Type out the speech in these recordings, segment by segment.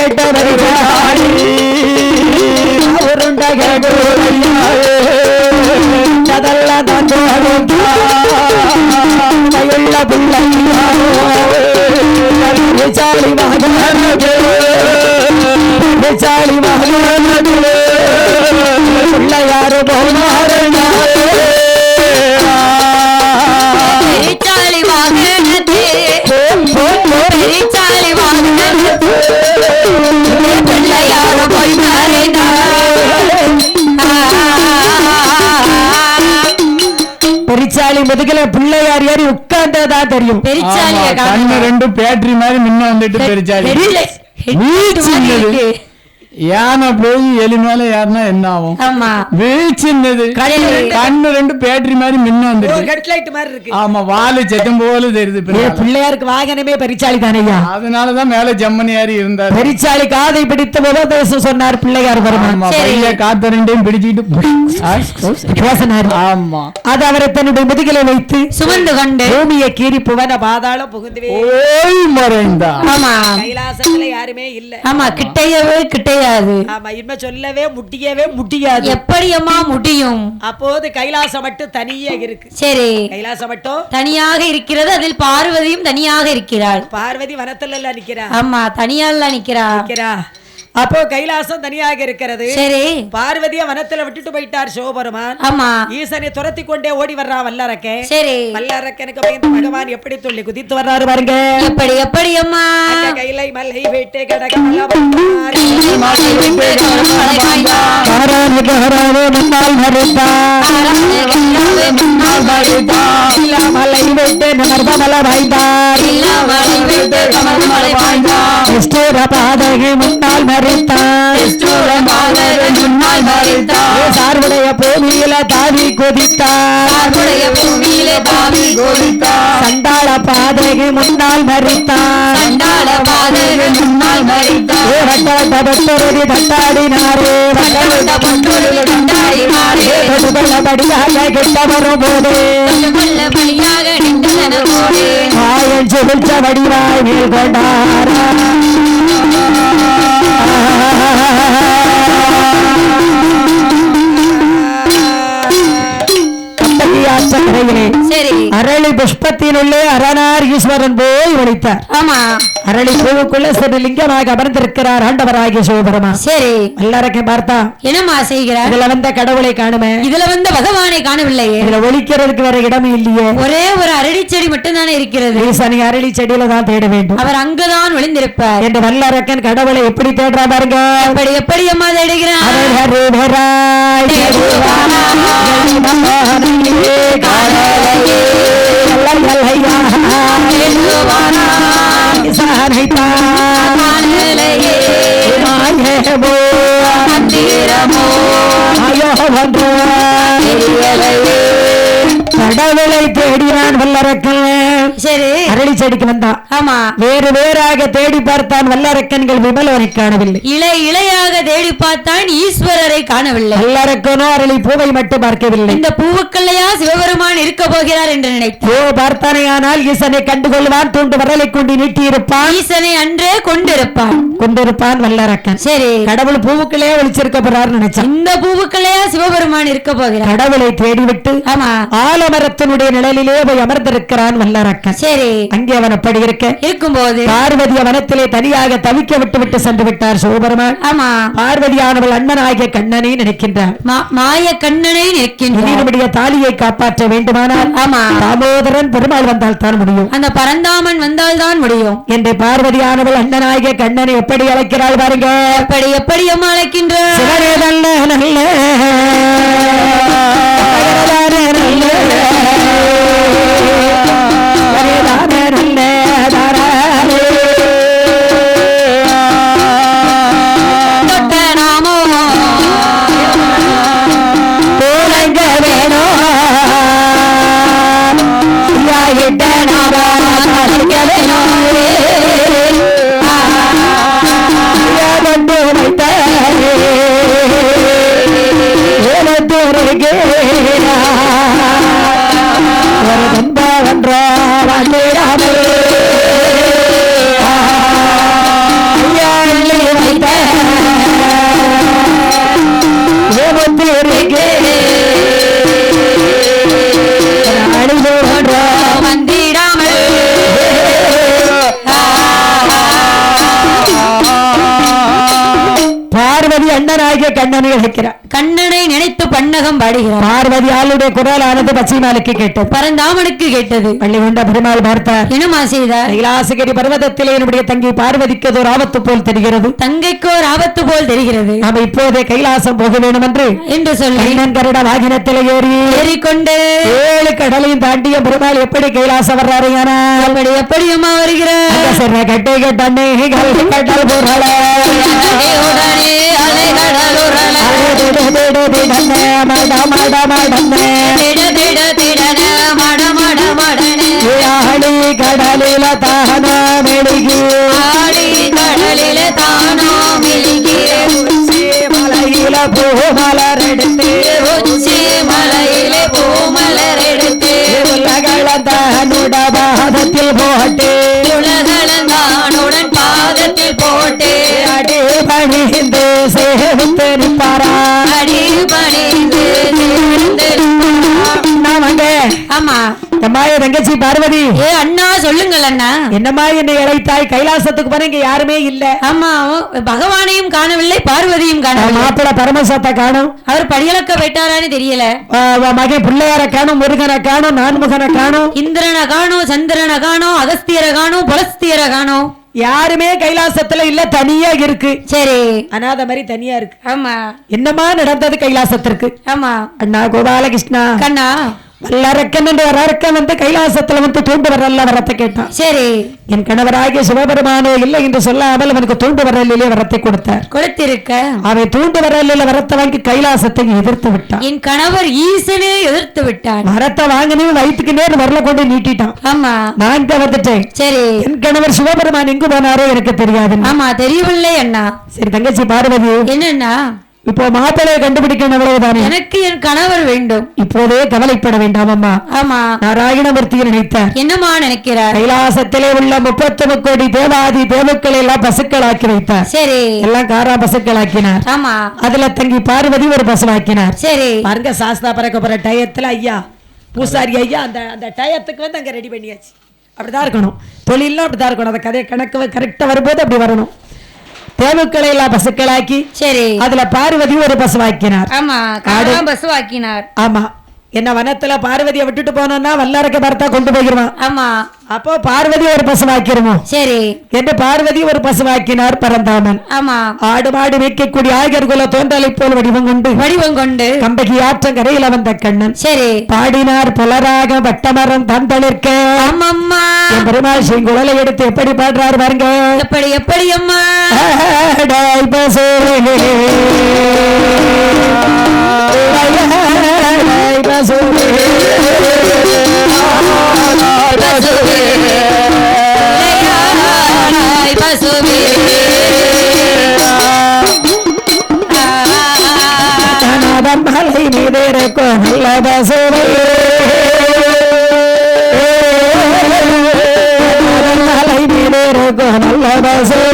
கேட்ட வரிசாடி உருண்ட கேட்டதெல்லாம் தான் பிள்ளை விசாலி மகனே விசாலி பிள்ளையார் ஏறி உட்கார்ந்ததா தெரியும். கண்ணு ரெண்டு பேட்டரி மாதிரி முன்ன வந்துட்டு பெரிச்சாலி. யானை போய் எலி மேல ஏறினா என்ன ஆகும்? வீழ்ச்சின்னது. கண்ணு ரெண்டு பேட்டரி மாதிரி மின்ன வந்துட்டு ஹெட்லைட் மாதிரி இருக்கு. ஆமா வாலு செத்தும் போல தெரியுது. பிள்ளையாருக்கு வாகனமே பெரிச்சாளி தானையா அதனாலதான் மேல ஜம்மனி ஏறி இருந்தாரு. பெரிச்சாளி காதை பிடித்த உபதேசம் சொன்னார் பிள்ளையார் சரி. பைய காத்த ரெண்டையும் பிடிச்சிட்டு பேசினார் ஆமா. அது அவரை தன்னுடைய முதுகில வைத்து சுமந்து கொண்டு பூமியை கீறி புவன பாதாளம் புகுந்துவே ஓய் மறைந்தா. ஆமா. கைலாசத்துல யாருமே இல்ல. ஆமா கிட்டையவே கிட்டையாது ஆமா இனிமே சொல்லவே முடியவே முடியாது. எப்படியம்மா முடியும்? அப்போது கைலாசம் மட்டும் தனியே இருக்கு. சரி. கைலாசம் மட்டும்? தனியாக இருக்கிறது அதில் பார்வதியும் தனியாக இருக்கிறாள். பார்வதி வனத்துல எல்லாம் நிக்கிறா? ஆமா தனியால நிக்கிறா. நிக்கிறா. அப்போ கைலாசம் தனியாக இருக்கிறது. சரி. பார்வதிய வனத்துல விட்டுட்டு போயிட்டார் சிவபெருமான். ஆமா. ஈசனை துரத்தி கொண்டே ஓடி வர்றான் வல்லரக்கே. சரி. வல்லரக்கனுக்கு பயந்து பகவான் எப்படி துள்ளி குதித்து வர்றாரு பாருங்க. எப்படி எப்படி அம்மா? கைலை மலை விட்டு கடகமல முன்னால் மலை விட்டு நர்மல வாய்ந்தார் கிருஷ்ணர பாதகி முன்னால் மறுத்தார் சார்புடைய பூமியில தாவி குதித்தார். சண்டாள பாதகி முன்னால் ஏ வட்டவட்ட பக்தரடி தட்டாடினாரே. கிட்ட ஆயன் சுபிச்ச வடிவாய் மேல் கொண்டாரா அரளி புஷ்பத்தினுள்ளே அரணார் ஈஸ்வரன் போய் ஒழித்தார் ஆமா அரளி பூவுக்குள்ள சிறு லிங்கமாக அமர்ந்திருக்கிறார் ஆண்டவராகிய சிவபெருமா சரி எல்லாருக்கும் பார்த்தா என்னம்மா செய்கிறார் இதுல வந்த கடவுளை காணுமே இதுல வந்த பகவானை காணவில்லையே இதுல ஒழிக்கிறதுக்கு வேற இடம் இல்லையே ஒரே ஒரு அரடி செடி மட்டும்தானே இருக்கிறது ஈசனை அரளி செடியில தான் தேட வேண்டும் அவர் அங்குதான் விழுந்திருப்பார் என்று வல்லரக்கன் கடவுளை எப்படி தேடுறா பாருங்க அப்படி எப்படி அம்மா தேடுகிறார் அவர் ஹரிஹராய் கடவுளை தேடினான் வல்லரக்கன் சரி. அரளி செடிக்கு வந்தான் ஆமா. வேறு வேறாக தேடி பார்த்தான் வல்லரக்கன்கள் விமலவனை காணவில்லை. இலை இலையாக தேடி பார்த்தான் ஈஸ்வரரை காணவில்லை. வல்லரக்கனோ அரளி பூவை மட்டும் பார்க்கவில்லை. இந்த பூவுக்கள்ளையா சிவபெருமான் இருக்க போகிறார் என்று நினைத்தார் ஓ பார்த்தானேயானால் ஈசனை கண்டுகொள்வான் தூண்டு வரலை கொண்டு நீட்டியிருப்பான். ஈசனை அன்றே கொண்டிருப்பான். கொண்டிருப்பான் வல்லரக்கன். சரி. கடவுள் பூவுக்குள்ளே ஒளிச்சிருக்க போறாரு நினைச்சான். இந்த பூவுக்கள்ளையா சிவபெருமான் இருக்க போகிறார்? கடவுளை தேடிவிட்டு ஆமா. ஆலமரத்தினுடைய நிழலிலே போய் அமர்ந்திருக்கிறான் வல்லரக்கன். சரி. அங்கே அவன் அப்படி இருக்க இருக்கும்போது பார்வதி வனத்திலே தனியாக தவிக்க விட்டு விட்டு சென்று விட்டார் சிவபெருமான் ஆமா. பார்வதியானவள் அண்ணனாகிய கண்ணனை நினைக்கின்றார். மாய கண்ணனை இனினுடைய தாலியை காப்பாற்ற வேண்டுமானால் ஆமா. தாமோதரன் பெருமாள் வந்தால் தான் முடியும். அந்த பரந்தாமன் வந்தால்தான் முடியும். என்று பார்வதியானவள் அண்ணனாகிய கண்ணனை எப்படி அழைக்கிறாள் பாருங்க. எப்படி எப்படி அம்மா அழைக்கின்றார்? கண்ணனை அழைக்கிறார். கண்ணனை நினை பன்னகம் பாடுகிறார். பார்வதி ஆளுடைய குரலானது பச்சைமாலுக்கு கேட்டது. பரந்தாமனுக்கு கேட்டது. பள்ளி கொண்ட பெருமாள் பார்த்தார். என்னமா செய்தார். கைலாசகிரி பர்வதத்திலே என்னுடைய தங்கை பார்வதிக்கு ஒரு ஆபத்து போல் தெரிகிறது. தங்கைக்கோ ஒரு ஆபத்து போல் தெரிகிறது. நாம இப்போதே கைலாசம் போக வேண்டும் என்று என்று சொல்லி கருட வாகனத்தில் ஏறி ஏறிக்கொண்டு ஏழு கடலையும் தாண்டிய பெருமாள் எப்படி கைலாசம் வர்றாரு அப்படி எப்படி அம்மா வருகிறார்? சிற கட்டை கட்டண்ணே கடல் பொருள மட மட மடன்னே திட திட திடன மட மட மடனே ஆடி கடலில தான மெழுகி ஆடி கடலில தானோ மிளிகி மலையில பூமலர் எடுத்து உச்சி மலையிலே பூமலர் உலகளந்தானுட பாதத்தில் போட்டு உலகளந்தானுடன் பாதத்தில் போட்டு அடி பணிந்து சேவித்து எம்மாய தங்கச்சி பார்வதி. ஏ அண்ணா சொல்லுங்கள் அண்ணா. என்னம்மா என்னை அழைத்தாய்? கைலாசத்துக்கு போன இங்க யாருமே இல்ல. ஆமா பகவானையும் காணவில்லை பார்வதியும் காணவில்லை. மாப்பிள பரமசத்தை காணும். அவர் படியளக்க போயிட்டாரான்னு தெரியல. மகன் பிள்ளையார காணும் முருகனை காணும் நான்முகனை காணும். இந்திரனை காணோம் சந்திரனை காணோம் அகஸ்தியரை காணோம் புலஸ்தியரை காணோம் யாருமே கைலாசத்துல இல்ல தனியா இருக்கு. சரி. அனாத மாதிரி தனியா இருக்கு. ஆமா. என்னமா நடந்தது கைலாசத்திற்கு? ஆமா. அண்ணா கோபாலகிருஷ்ணா. கண்ணா. வல்லரக்கன் என்று வரக்கன் வந்து கைலாசத்துல வந்து தூண்டு வரல வரத்தை கேட்டான் சரி. என் கணவராகிய சிவபெருமானோ இல்லை என்று சொல்லாமல் அவனுக்கு தூண்டு வரலிலே வரத்தை கொடுத்தார். கொடுத்திருக்க. அவன் தூண்டு வரலில வரத்தை வாங்கி கைலாசத்தை எதிர்த்து விட்டான் என் கணவர் ஈசனே எதிர்த்து விட்டான் வரத்தை வாங்கினு வயிற்றுக்கு நேர் வரல கொண்டு நீட்டிட்டான். ஆமா. நான் வந்துட்டேன். சரி. என் கணவர் சிவபெருமான் எங்கு போனாரோ எனக்கு தெரியாது. ஆமா தெரியவில்லை அண்ணா. சரி தங்கச்சி பார்வதி. என்னன்னா இப்போ மாப்பிள்ளையை கண்டுபிடிக்கணும் அவ்வளவுதானே எனக்கு என் கணவர் வேண்டும். இப்போதே கவலைப்பட வேண்டாம் அம்மா. ஆமா. நாராயணமூர்த்தியை நினைத்தார். என்னமா நினைக்கிறார்? கைலாசத்திலே உள்ள முப்பத்தி கோடி தேவாதி தேவக்களை எல்லாம் பசுக்களாக்கி வைத்தார். சரி. எல்லாம் காரா பசுக்களாக்கினார். ஆமா. அதுல தங்கி பார்வதி ஒரு பசுவாக்கினார். சரி. பாருங்க சாஸ்தா பறக்க போற டயத்துல ஐயா பூசாரி ஐயா அந்த அந்த டயத்துக்கு வந்து அங்க ரெடி பண்ணியாச்சு. அப்படிதான் இருக்கணும். தொழிலாம் அப்படிதான் இருக்கணும். அந்த கதை கணக்கு கரெக்டா வரும்போது அப்படி வரணும். தேவுக்களை எல்லாம் பசுக்களாக்கி சரி. அதுல பார்வதி ஒரு பசுவாக்கினார் ஆமா காடா பஸ் வாக்கினார். ஆமா. என்ன வனத்துல பார்வதியை விட்டுட்டு போனோம்னா வல்லரக்க பார்த்தா கொண்டு போயிருவான். ஆமா. அப்போ பார்வதி ஒரு பசுவாக்கிருமோ? சரி. என்று பார்வதி ஒரு பசுவாக்கினார் பரந்தாமன். ஆமா. ஆடு மாடு மேய்க்கக்கூடிய ஆயர் குல தோன்றலை போல் வடிவம் கொண்டு வடிவம் கொண்டு. கம்பகி ஆற்றங்கரையில வந்த கண்ணன். சரி. பாடினார் புலராக வட்டமரம் தந்தளிர்க்க. ஆமாம்மா. பெருமாள் செங்குழலை எடுத்து எப்படி பாடுறார் பாருங்க. எப்படி எப்படி அம்மா? ஆடாய் பசுவே. ஆடாய் பசுவே. விளையாடாய் மலை நல்ல பசுவே மலை நல்ல பசுவே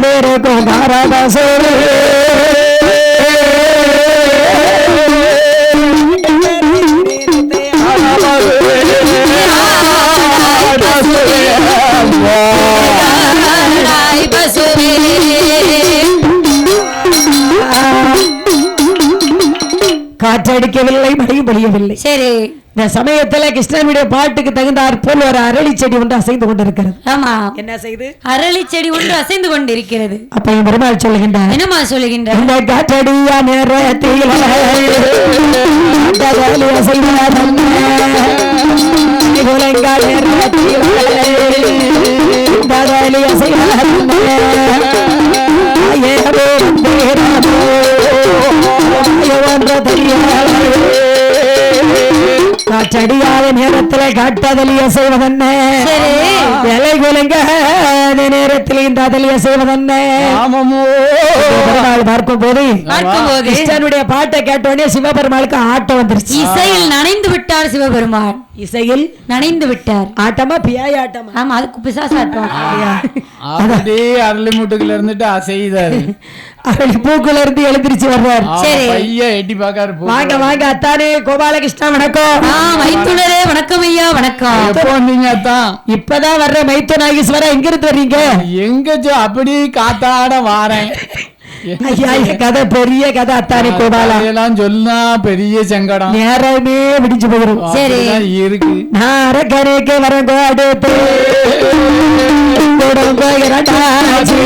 de mi காற்றடிக்கவில்லை மழை பொழியவில்லை சரி. இந்த சமயத்துல கிருஷ்ணனுடைய பாட்டுக்கு தகுந்தாற் போல் ஒரு அரளி செடி ஒன்று அசைந்து கொண்டிருக்கிறது. ஆமா. என்ன செய்து? அரளி செடி ஒன்று அசைந்து கொண்டிருக்கிறது. அப்ப என் பெருமாள் சொல்லுகின்றார் என்னமா சொல்லுகின்ற இந்த காற்றடியா நேரத்தில் நேரத்தில் காற்றடியாத நேரத்துல காட்டதலிய செய்வதென்ன? விலை குலுங்க நேரத்தில் இந்த அதலிய செய்வதென்ன? பார்க்கும் போது கிருஷ்ணனுடைய பாட்டை கேட்டோடனே சிவபெருமாளுக்கு ஆட்டம் வந்துருச்சு. இசையில் நனைந்து விட்டார் சிவபெருமான். இசையில் நனைந்து விட்டார். ஆட்டமா பியாய் ஆட்டமா? ஆமா அதுக்கு பிசாசாட்டம் அப்படியே அரளி மூட்டுக்குள்ள இருந்துட்டு அசைதாரு அவள் பூக்குள்ள இருந்து எழுந்திருச்சு வர்றார். சரி. பையன் எட்டி பாக்காரு வாங்க வாங்க அத்தானே கோபாலகிருஷ்ணா வணக்கம். ஆ மைத்துனரே வணக்கம் ஐயா வணக்கம். எப்போ வந்தீங்க அத்தான் இப்பதான் வர்ற மைத்து நாகேஸ்வரா எங்க இருந்து வர்றீங்க? எங்க ஜோ அப்படி காத்தாட வாரேன். ஐயா இந்த கதை பெரிய கதை அத்தானே கோபாலா எல்லாம் சொன்னா பெரிய சங்கடம் நேரமே விடிஞ்சு போயிரும் சரி. அப்படிதான் இருக்கு நான் அரக்கரைக்கு வர கோடுத்து குடும்ப இரண்டாச்சு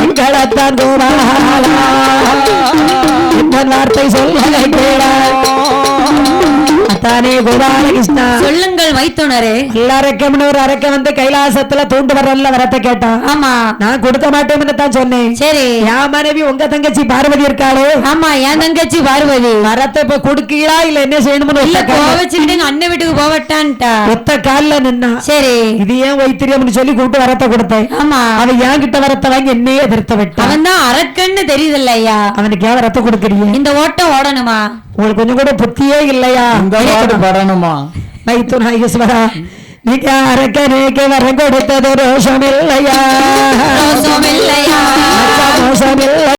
எங்களத்தான் கோபாலா இந்த வார்த்தை சொல்ல அத்தானே கோபாலகிருஷ்ணா சொல்லுங்கள் மைத்துனரே எல்லாரக்கம்னு ஒரு அரக்க வந்து கைலாசத்துல தூண்டு வரல வரத்தை கேட்டான் ஆமா. நான் கொடுக்க மாட்டேன்னு தான் சொன்னேன். சரி. என் மனைவி உங்க தங்கச்சி பார்வதி இருக்காளே? ஆமா என் தங்கச்சி பார்வதி. வரத்தை இப்ப கொடுக்கீங்களா இல்ல என்ன செய்யணும்னு கோவச்சுக்கிட்டு எங்க அண்ணன் வீட்டுக்கு போவட்டான்ட்டா ஒத்த கால்ல நின்னா. சரி. இது ஏன் வைத்திரியம்னு சொல்லி கூப்பிட்டு வரத்தை கொடுத்தேன். ஆமா. அவன் என் கிட்ட வரத்தை வாங்கி என்னையே எதிர்த்த விட்டான் அவன் தான் அரக்கன்னு தெரியுதுல்ல ஐயா. அவனுக்கு ஏன் வரத்தை கொடுக்குறீங்க இந்த ஓட்டம் ஓடணுமா? உங்களுக்கு கொஞ்சம் கூட புத்தியே இல்லையா? இந்த நீங்க அரக்கனுக்கு வரம் கொடுத்தது ரோஷம் இல்லையா